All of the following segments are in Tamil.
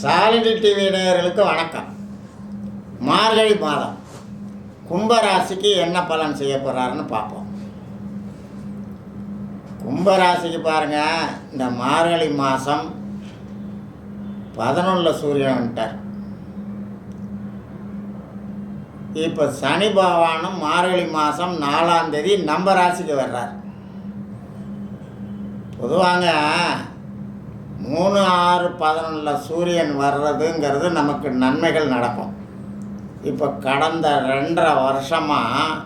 சாலினி டிவி நேயர்களுக்கு வணக்கம். மார்கழி மாதம். கும்பராசிக்கு என்ன பலன் செய்ய போகிறாருன்னு பார்ப்போம். கும்பராசிக்கு பாருங்கள் இந்த மார்கழி மாதம் பதினொன்றில் சூரியன் வந்துட்டார். இப்போ சனி பகவானும் மார்கழி மாதம் நாலாம் தேதி நம்ம ராசிக்கு வர்றார். பொதுவாங்க மூணு ஆறு பதினொன்றில் சூரியன் வர்றதுங்கிறது நமக்கு நன்மைகள் நடக்கும். இப்போ கடந்த ரெண்டரை வருஷமாக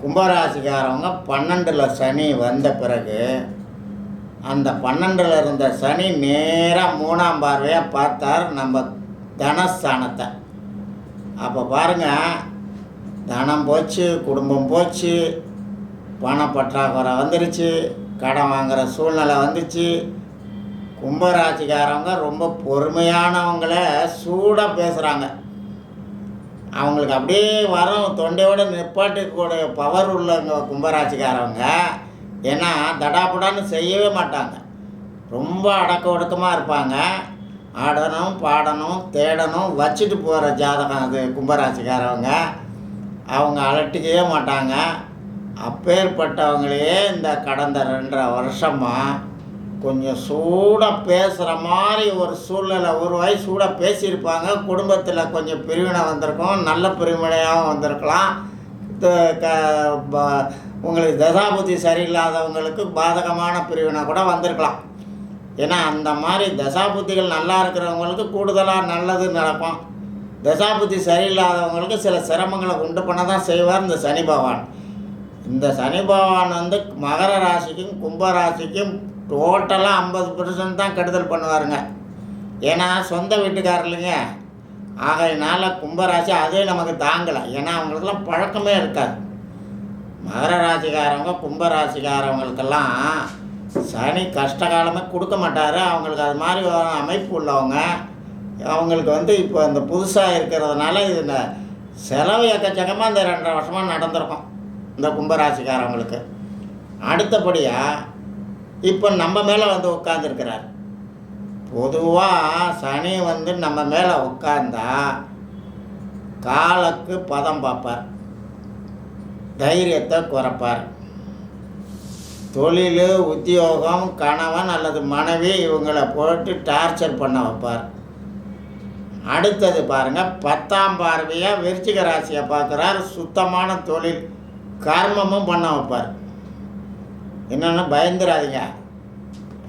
கும்பராசிக்காரவங்க பன்னெண்டில் சனி வந்த பிறகு அந்த பன்னெண்டில் இருந்த சனி நேராக மூணாம் பார்வையாக பார்த்தார் நம்ம தனஸ்தானத்தை. அப்போ பாருங்கள் தனம் போச்சு குடும்பம் போச்சு பணப்பற்றாக்குறை வந்துருச்சு கடன் வாங்குகிற சூழ்நிலை வந்துச்சு கும்பராசிக்காரவங்க ரொம்ப பொறுமையானவங்கள சூடாக பேசுகிறாங்க அவங்களுக்கு அப்படியே வரும் தொண்டையோட நிப்பாட்டக்கூடிய பவர் உள்ளவங்க கும்பராசிக்காரவங்க. ஏன்னா தடாபுடான்னு செய்யவே மாட்டாங்க. ரொம்ப அடக்க ஒடுக்கமாக இருப்பாங்க. ஆடணும் பாடணும் தேடணும் வச்சுட்டு போகிற ஜாதகம் அது கும்பராசிக்காரவங்க. அவங்க அலட்டிக்கவே மாட்டாங்க. அப்பேற்பட்டவங்களையே இந்த கடந்த ரெண்டரை வருஷமாக கொஞ்சம் சூடாக பேசுகிற மாதிரி ஒரு சூழ்நிலை ஒரு உருவாகி சூடாக பேசியிருப்பாங்க. குடும்பத்தில் கொஞ்சம் பிரிவினை வந்திருக்கும் நல்ல பிரிவினையாகவும் வந்திருக்கலாம். உங்களுக்கு தசாபுத்தி சரியில்லாதவங்களுக்கு பாதகமான பிரிவினை கூட வந்திருக்கலாம். ஏன்னா அந்த மாதிரி தசாபுத்திகள் நல்லா இருக்கிறவங்களுக்கு கூடுதலாக நல்லது நடக்கும். தசாபுத்தி சரியில்லாதவங்களுக்கு சில சிரமங்களை உண்டு பண்ண தான் செய்வார் இந்த சனி பகவான். இந்த சனி பகவான் வந்து மகர ராசிக்கும் கும்ப ராசிக்கும் டோட்டலாக ஐம்பது பர்சன்ட் தான் கெடுதல் பண்ணுவாருங்க. ஏன்னா சொந்த வீட்டுக்காரர்லைங்க. ஆகையினால கும்பராசி அதே நமக்கு தாங்கலை. ஏன்னா அவங்களுக்கெல்லாம் பழக்கமே இருக்காது. மகர ராசிக்காரவங்க கும்பராசிக்காரவங்களுக்கெல்லாம் சனி கஷ்டகாலமே கொடுக்க மாட்டார். அவங்களுக்கு அது மாதிரி அமைப்பு உள்ளவங்க. அவங்களுக்கு வந்து இப்போ இந்த புதுசாக இருக்கிறதுனால இது இந்த செலவு எக்கச்சக்கமாக இந்த ரெண்டரை வருஷமாக நடந்திருக்கும். இந்த கும்பராசிக்காரவங்களுக்கு. அடுத்தபடியாக இப்போ நம்ம மேலே வந்து உட்காந்துருக்கிறார் பொதுவாக சனி வந்து நம்ம மேலே உட்காந்தா காலுக்கு பதம் பார்ப்பார் தைரியத்தை குறைப்பார். தொழில் உத்தியோகம் கணவன் அல்லது மனைவி இவங்களை போட்டு டார்ச்சர் பண்ண வைப்பார். அடுத்தது பாருங்கள் பத்தாம் பார்வையாக விருச்சிக ராசியை பார்க்குறார். சுத்தமான தொழில் கர்மமும் பண்ண வைப்பார். என்னென்னா பயந்துடாதீங்க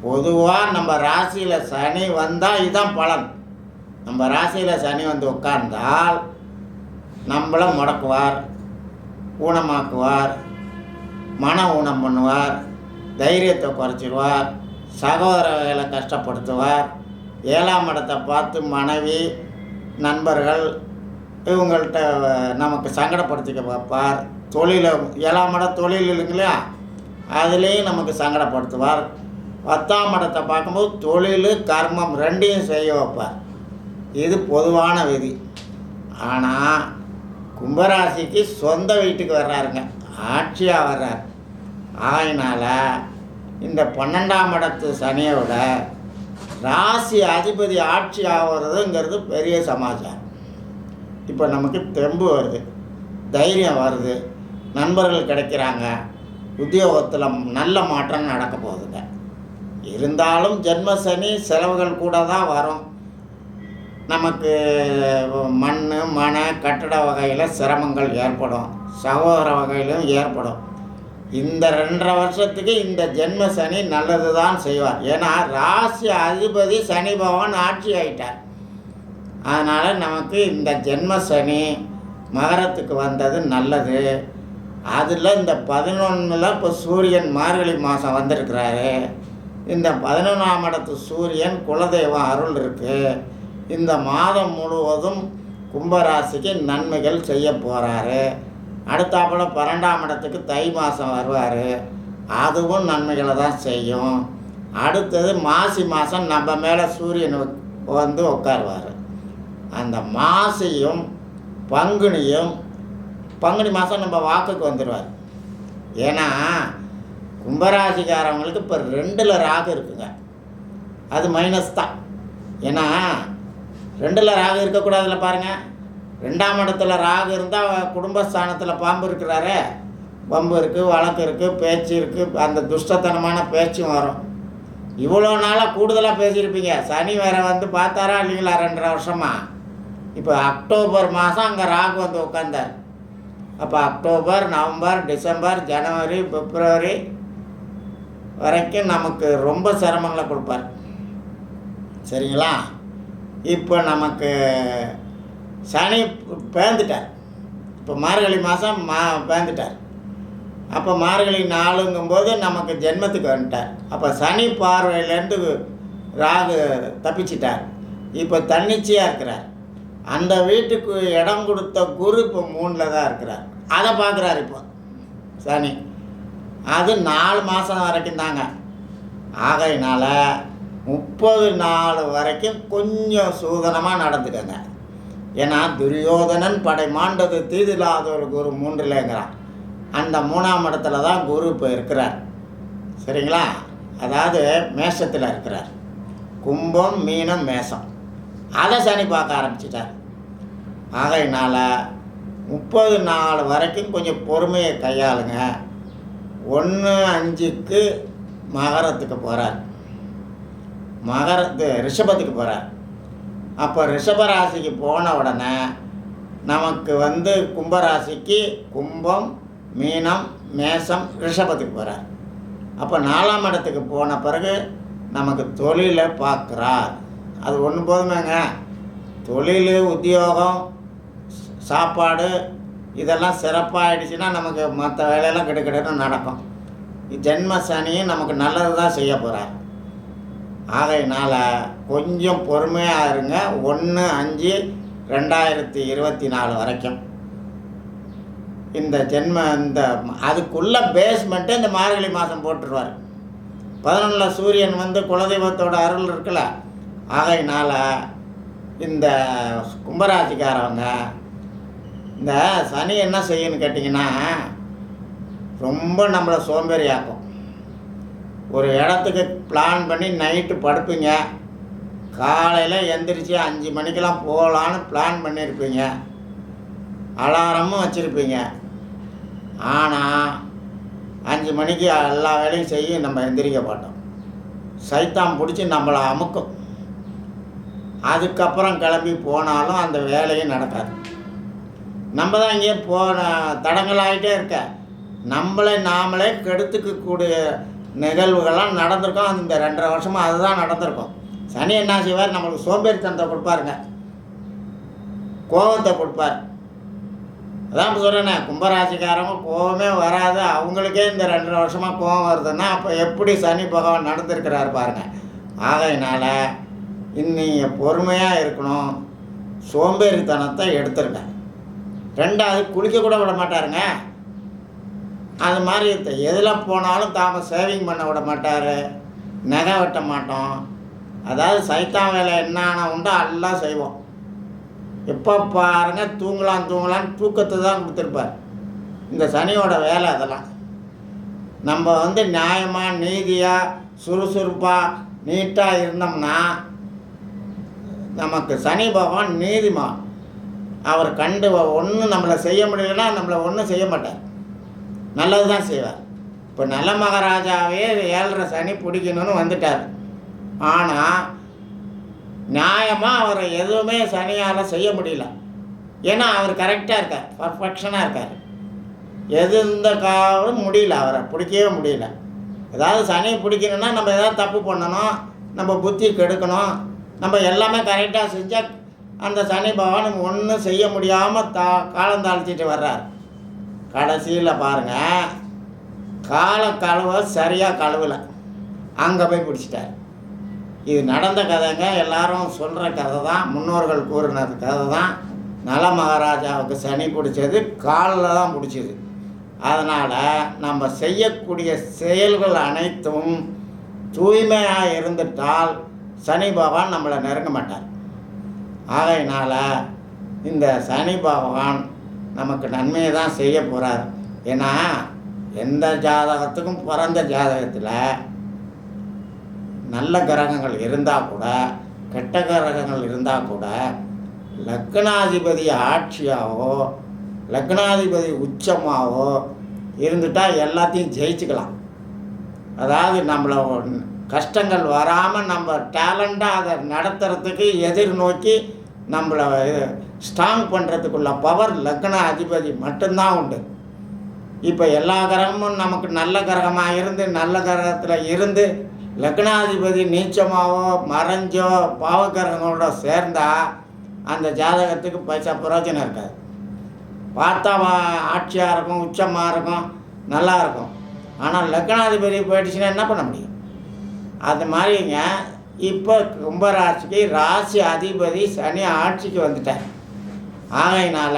பொதுவாக நம்ம ராசியில் சனி வந்தால் இதுதான் பலன். நம்ம ராசியில் சனி வந்து உட்கார்ந்தால் நம்மளை முடக்குவார் ஊனமாக்குவார் மன ஊனம் பண்ணுவார் தைரியத்தை குறைச்சிடுவார் சகோதரர்களை கஷ்டப்படுத்துவார் ஏழாம் இடத்தை பார்த்து மனைவி நண்பர்கள் இவங்கள்ட்ட நமக்கு சங்கடப்படுத்திக்க பார்ப்பார் தொழிலை ஏழாம் இடம் தொழில் இல்லைங்களா? அதுலேயும் நமக்கு சங்கடப்படுத்துவார். பத்தாம் இடத்தை பார்க்கும்போது தொழில் கர்மம் ரெண்டையும் செய்ய வைப்பார். இது பொதுவான விதி. ஆனால் கும்பராசிக்கு சொந்த வீட்டுக்கு வர்றாருங்க. ஆட்சியாக வர்றார். ஆகையினால இந்த பன்னெண்டாம் இடத்து சனியை விட ராசி அதிபதி ஆட்சி ஆகிறதுங்கிறது பெரிய சமாச்சாரம். இப்போ நமக்கு தெம்பு வருது. தைரியம் வருது. நண்பர்கள் கிடைக்கிறாங்க. உத்தியோகத்தில் நல்ல மாற்றம் நடக்க போகுதுங்க. இருந்தாலும் ஜென்ம சனி செலவுகள் கூட தான் வரும். நமக்கு மண் மன கட்டட வகையில் சிரமங்கள் ஏற்படும். சகோதர வகையிலும் ஏற்படும். இந்த ரெண்டரை வருஷத்துக்கு இந்த ஜென்ம சனி நல்லது தான் செய்வார். ஏன்னா ராசி அதிபதி சனி பகவான் ஆட்சி ஆயிட்டார். அதனால் நமக்கு இந்த ஜென்ம சனி மகரத்துக்கு வந்தது நல்லது. அதில் இந்த பதினொன்றில் இப்போ சூரியன் மார்கழி மாதம் வந்திருக்கிறாரு. இந்த பதினொன்றாம் இடத்து சூரியன் குலதெய்வம் அருள் இருக்குது இந்த மாதம் முழுவதும் கும்பராசிக்கு நன்மைகள் செய்ய போகிறாரு அடுத்தாப்பில் பன்னெண்டாம் இடத்துக்கு தை மாதம் வருவார். அதுவும் நன்மைகளை தான் செய்யும். அடுத்தது மாசி மாதம் நம்ம மேலே சூரியன் வந்து உட்காருவார். அந்த மாசியும் பங்குனியும் பங்குனி மாதம் நம்ம வாக்குக்கு வந்துடுவார் ஏன்னா கும்பராசிக்காரவங்களுக்கு இப்போ ரெண்டில் ராகு இருக்குங்க. அது மைனஸ் தான். ஏன்னா ரெண்டில் ராகு இருக்கக்கூடாதுல பாருங்கள் ரெண்டாம் இடத்துல ராகு இருந்தால் குடும்பஸ்தானத்தில் பாம்பு இருக்கிறாரே. பம்பு இருக்குது வழக்கு இருக்குது பேச்சு இருக்குது அந்த துஷ்டத்தனமான பேச்சும் வரும். இவ்வளோ நாளாக கூடுதலாக பேசியிருப்பீங்க. சனி வேற வந்து பார்த்தாரா இல்லைங்களா ரெண்டரை வருஷமாக இப்போ அக்டோபர் மாதம் அங்கே ராகு வந்து உட்காந்தார் அப்போ அக்டோபர் நவம்பர் டிசம்பர் ஜனவரி பிப்ரவரி வரைக்கும் நமக்கு ரொம்ப சிரமங்களை கொடுப்பார். சரிங்களா? இப்போ நமக்கு சனி பேந்துட்டார். இப்போ மார்கழி மாதம் மா பேந்துட்டார். அப்போ மார்கழி நாளுங்கும்போது நமக்கு ஜென்மத்துக்கு வந்துட்டார். அப்போ சனி பார்வையிலேருந்து ராகு தப்பிச்சிட்டார். இப்போ தன்னிச்சையாக இருக்கிறார். அந்த வீட்டுக்கு இடம் கொடுத்த குரு இப்போ மூணில் தான் இருக்கிறார். அதை பார்க்குறாரு இப்போ. சனி அது நாலு மாதம் வரைக்கும் தாங்க. ஆகையினால முப்பது நாள் வரைக்கும் கொஞ்சம் சூதனமாக நடந்துக்கங்க. ஏன்னா துரியோதனன் படை மாண்டது தீதில்லாத ஒரு குரு மூன்றுலேங்கிறான். அந்த மூணாம் இடத்துல தான் குரு இப்போ இருக்கிறார். சரிங்களா? அதாவது மேஷத்தில் இருக்கிறார். கும்பம் மீனம் மேஷம். அதை சனி பார்க்க ஆரம்பிச்சிட்டார். ஆகையினால் முப்பது நாள் வரைக்கும் கொஞ்சம் பொறுமையை கையாளுங்க. ஒன்று அஞ்சுக்கு மகரத்துக்கு போகிறார் மகரத்து ரிஷபத்துக்கு போகிறார் அப்போ ரிஷபராசிக்கு போன உடனே நமக்கு வந்து கும்பராசிக்கு கும்பம் மீனம் மேஷம் ரிஷபத்துக்கு போகிறார் அப்போ நாலாம் இடத்துக்கு போன பிறகு நமக்கு தொழிலை பார்க்குறார். அது ஒன்று போதுமேங்க. தொழில் உத்தியோகம் சாப்பாடு இதெல்லாம் சிறப்பாகிடுச்சுன்னா நமக்கு மற்ற வேலையெல்லாம் கிடக்கிடன்னு நடக்கும். ஜென்ம சனியும் நமக்கு நல்லது தான் செய்ய போகிறார் ஆகையினால் கொஞ்சம் பொறுமையாக இருங்க. ஒன்று அஞ்சு ரெண்டாயிரத்தி இருபத்தி நாலு வரைக்கும். இந்த ஜென்ம இந்த அதுக்குள்ள பேஸ்மெண்ட்டு இந்த மார்கழி மாதம் போட்டுருவார். பதினொன்றில் சூரியன் வந்து குலதெய்வத்தோட அருள் இருக்குல்ல ஆகையினால் இந்த கும்பராசிக்காரவங்க இந்த சனி என்ன செய்யுன்னு கேட்டிங்கன்னா ரொம்ப நம்மளை சோம்பேறியாக்கும். ஒரு இடத்துக்கு பிளான் பண்ணி நைட்டு படுப்பீங்க. காலையில் எந்திரிச்சு அஞ்சு மணிக்கெலாம் போகலான்னு பிளான் பண்ணியிருப்பீங்க அலாரமும் வச்சுருப்பீங்க. ஆனால் அஞ்சு மணிக்கு எல்லா வேலையும் செய்ய நம்ம எந்திரிக்க மாட்டோம். சைத்தான் பிடிச்சி நம்மளை அமுக்கும். அதுக்கப்புறம் கிளம்பி போனாலும் அந்த வேலையும் நடக்காது. நம்ம தான் இங்கே போன தடங்களாகிட்டே இருக்க. நம்மளை நாமளே கெடுத்துக்கக்கூடிய நிகழ்வுகள்லாம் நடந்திருக்கோம். இந்த ரெண்டரை வருஷமாக அதுதான் நடந்திருக்கும். சனி என்ன செய்வார்? நம்மளுக்கு சோம்பேறித்தனத்தை கொடுப்பாருங்க. கோபத்தை கொடுப்பார். அதான் இப்போ சொல்கிறேனே கும்பராசிக்காரங்க கோபமே வராது. அவங்களுக்கே இந்த ரெண்டரை வருஷமாக கோபம் வருதுன்னா அப்போ எப்படி சனி பகவான் நடந்திருக்கிறாரு பாருங்கள் ஆகையினால் இன்னைய பொறுமையாக இருக்கணும். சோம்பேறித்தனத்தை எடுத்துருங்க. ரெண்டாவது குளிக்க கூட விட மாட்டாருங்க. அது மாதிரி எதில் போனாலும் தாம சேவிங் பண்ண விட மாட்டார். நகை வெட்ட மாட்டோம். அதாவது சைத்தான் வேலை என்னென்ன உண்டோ? எல்லாம் செய்வோம். எப்போ பாருங்க தூங்கலாம் தூங்கலான்னு தூக்கத்தை தான் கொடுத்துருப்பார். இந்த சனியோட வேலை அதெல்லாம். நம்ம வந்து நியாயமாக நீதியாக சுறுசுறுப்பாக நீட்டாக இருந்தோம்னா நமக்கு சனி பகவான் நீதிமான். அவர் கண்டு ஒன்றும் நம்மளை செய்ய முடியலன்னா நம்மளை ஒன்றும் செய்ய மாட்டார். நல்லது தான் செய்வார். இப்போ நல்ல மகாராஜாவே ஏழரை சனி பிடிக்கணும்னு வந்துட்டார். ஆனால் நியாயமாக அவரை எதுவுமே சனியால் செய்ய முடியல. ஏன்னா அவர் கரெக்டாக இருக்கார். பர்ஃபெக்ஷனாக இருக்கார். எது இந்த காலம் முடியல. அவரை பிடிக்கவே முடியல. ஏதாவது சனி பிடிக்கணும்னா நம்ம ஏதாவது தப்பு பண்ணணும். நம்ம புத்தி கெடுக்கணும். நம்ம எல்லாமே கரெக்டாக செஞ்சால் அந்த சனி பகவான் ஒன்றும் செய்ய முடியாமல் தா காலம் தாழ்த்திட்டு வர்றார். கடைசியில் பாருங்கள் கால கழுவ சரியாக கழுவலை. அங்கே போய் பிடிச்சிட்டார். இது நடந்த கதைங்க எல்லாரும் சொல்கிற கதை தான் முன்னோர்கள் கூறினது கதை தான் நல மகாராஜாவுக்கு சனி பிடிச்சது காலில் தான் பிடிச்சது. அதனால் நம்ம செய்யக்கூடிய செயல்கள் அனைத்தும் தூய்மையாக இருந்துட்டால் சனி பகவான் நம்மளை நெருங்க மாட்டார். ஆகையினால் இந்த சனி பகவான் நமக்கு நன்மையை தான் செய்ய போகிறார் ஏன்னா எந்த ஜாதகத்துக்கும் பிறந்த ஜாதகத்தில் நல்ல கிரகங்கள் இருந்தால் கூட கெட்ட கிரகங்கள் இருந்தால் கூட லக்னாதிபதி ஆட்சியாகவோ லக்னாதிபதி உச்சமாகவோ இருந்துட்டால் எல்லாத்தையும் ஜெயிச்சுக்கலாம். அதாவது நம்மளை கஷ்டங்கள் வராமல் நம்ம டேலண்டாக அதை நடத்துறதுக்கு எதிர்நோக்கி நம்மளை ஸ்ட்ராங் பண்ணுறதுக்குள்ள பவர் லக்ன அதிபதி மட்டும்தான் உண்டு. இப்போ எல்லா கிரகமும் நமக்கு நல்ல கிரகமாக இருந்து நல்ல கிரகத்தில் இருந்து லக்னாதிபதி நீச்சமாவோ மறைஞ்சோ பாவக்கிரகங்களோட சேர்ந்தால் அந்த ஜாதகத்துக்கு பைசா பிரயோஜனம் இருக்காது. பார்த்தா ஆட்சியாக இருக்கும் உச்சமாக இருக்கும் நல்லா இருக்கும். ஆனால் லக்னாதிபதி போயிடுச்சுன்னா என்ன பண்ண முடியும்? அது மாதிரிங்க இப்போ கும்பராசிக்கு ராசி அதிபதி சனி ஆட்சிக்கு வந்துட்டார். ஆகையினால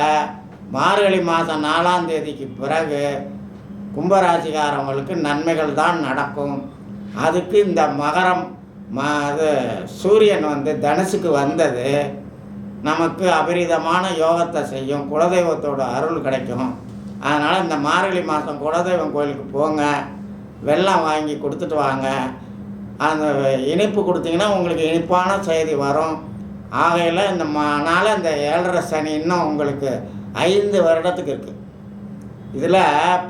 மார்கழி மாதம் நாலாம் தேதிக்கு பிறகு கும்பராசிக்காரவங்களுக்கு நன்மைகள் தான் நடக்கும். அதுக்கு இந்த மகரம் மா அது சூரியன் வந்து தனுசுக்கு வந்தது. நமக்கு அபரிதமான யோகத்தை செய்யும் குலதெய்வத்தோட அருள் கிடைக்கும். அதனால் இந்த மார்கழி மாதம் குலதெய்வம் கோயிலுக்கு போங்க. வெள்ளம் வாங்கி கொடுத்துட்டு வாங்க. அந்த இனிப்பு கொடுத்தீங்கன்னா உங்களுக்கு இனிப்பான செய்தி வரும். ஆகையில் இந்த மனால் இந்த ஏழரை சனி இன்னும் உங்களுக்கு ஐந்து வருடத்துக்கு இருக்குது இதில்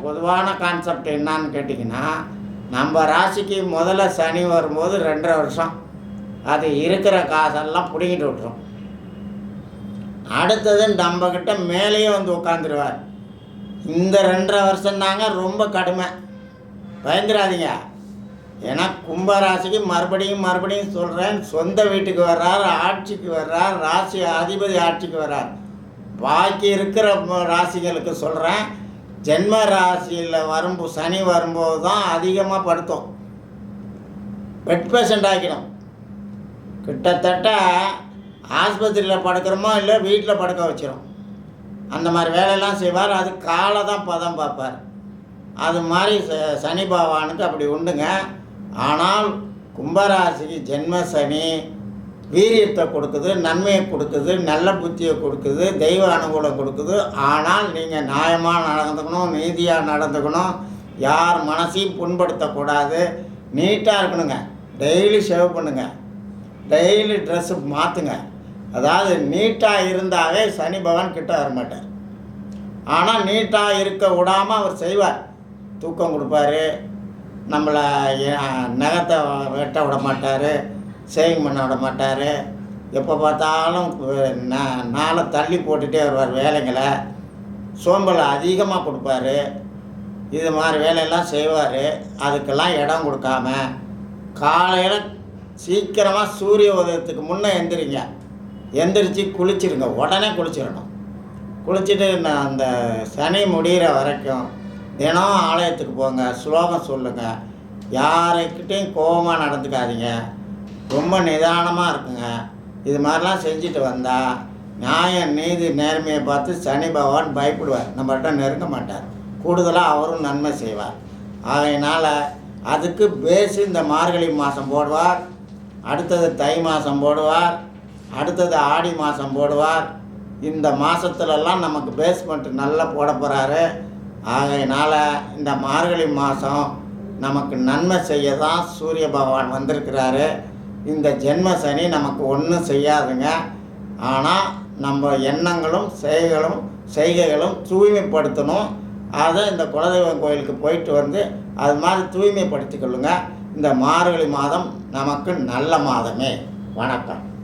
பொதுவான கான்செப்ட் என்னான்னு கேட்டிங்கன்னா நம்ம ராசிக்கு முதல்ல சனி வரும்போது ரெண்டரை வருஷம். அது இருக்கிற காசெல்லாம் பிடிங்கிட்டு விட்டுரும். அடுத்தது நம்மக்கிட்ட மேலேயே வந்து உட்காந்துருவார் இந்த ரெண்டரை வருஷம் தாங்க ரொம்ப கடுமை. பயந்துடாதீங்க. ஏன்னா கும்பராசிக்கு மறுபடியும் மறுபடியும் சொல்கிறேன் சொந்த வீட்டுக்கு வர்றார் ஆட்சிக்கு வர்றார் ராசி அதிபதி ஆட்சிக்கு வர்றார். பாக்கி இருக்கிற ராசிகளுக்கு சொல்கிறேன் ஜென்ம ராசியில் வரும்போ சனி வரும்போது தான் அதிகமாக படுத்தோம். பெட் பேஷண்ட் ஆக்கிடும் கிட்டத்தட்ட ஆஸ்பத்திரியில் படுக்கிறோமோ இல்லை வீட்டில் படுக்க வச்சிடும் அந்த மாதிரி வேலையெல்லாம் செய்வார். அது காலை தான் பதம் பார்ப்பார். அது மாதிரி ச- சனி பகவானுக்கு அப்படி உண்டுங்க. ஆனால் கும்பராசிக்கு ஜென்ம சனி வீரியத்தை கொடுக்குது நன்மையை கொடுக்குது நல்ல புத்தியை கொடுக்குது தெய்வ அனுகூலம் கொடுக்குது. ஆனால் நீங்கள் நியாயமாக நடந்துக்கணும் நீதியாக நடந்துக்கணும் யார் மனசையும் புண்படுத்தக்கூடாது. நீட்டாக இருக்கணுங்க. டெய்லி ஷேவ் பண்ணுங்க. டெய்லி ட்ரெஸ்ஸு மாற்றுங்க அதாவது நீட்டாக இருந்தாவே சனி பகவான் கிட்ட வர மாட்டார். ஆனால் நீட்டாக இருக்க விடாமல் அவர் செய்வார். தூக்கம் கொடுப்பாரு நம்மளை நகத்தை வெட்ட விட மாட்டார் சேவிங் பண்ண விட மாட்டார். எப்போ பார்த்தாலும் கு- நாளை தள்ளி போட்டுகிட்டே வருவார் வேலைங்களை. சோம்பலை அதிகமாக கொடுப்பாரு. இது மாதிரி வேலையெல்லாம் செய்வார். அதுக்கெல்லாம் இடம் கொடுக்காம காலையில் சீக்கிரமாக சூரிய உதயத்துக்கு முன்னே எந்திரிங்க. எந்திரிச்சு குளிச்சிடுங்க உடனே குளிச்சிடணும். குளிச்சுட்டு நான் அந்த சனி முடிகிற வரைக்கும் தினம் ஆலயத்துக்கு போங்க ஸ்லோகம் சொல்லுங்கள் யாருக்கிட்டையும் கோபமாக நடந்துக்காதீங்க. ரொம்ப நிதானமாக இருக்குங்க. இது மாதிரிலாம் செஞ்சுட்டு வந்தால் நியாயம் நீதி நேர்மையை பார்த்து சனி பகவான் பயப்படுவார். நம்மகிட்ட நெருங்க மாட்டார். கூடுதலாக அவரும் நன்மை செய்வார். ஆகையினால் அதுக்கு பேஸு இந்த மார்கழி மாதம் போடுவார். அடுத்தது தை மாதம் போடுவார். அடுத்தது ஆடி மாதம் போடுவார். இந்த மாதத்துலலாம் நமக்கு பேஸ்மெண்ட் நல்லா போட போகிறாரு ஆகையினால் இந்த மார்கழி மாதம் நமக்கு நன்மை செய்ய தான் சூரிய பகவான் வந்திருக்கிறாரு. இந்த ஜென்ம சனி நமக்கு ஒன்றும் செய்யாதுங்க. ஆனால் நம்ம எண்ணங்களும் செய்களும் செய்கைகளும் தூய்மைப்படுத்தணும். அதை இந்த குலதெய்வம் கோயிலுக்கு போயிட்டு வந்து அது மாதிரி தூய்மைப்படுத்திக்கொள்ளுங்க இந்த மார்கழி மாதம் நமக்கு நல்ல மாதமே. வணக்கம்.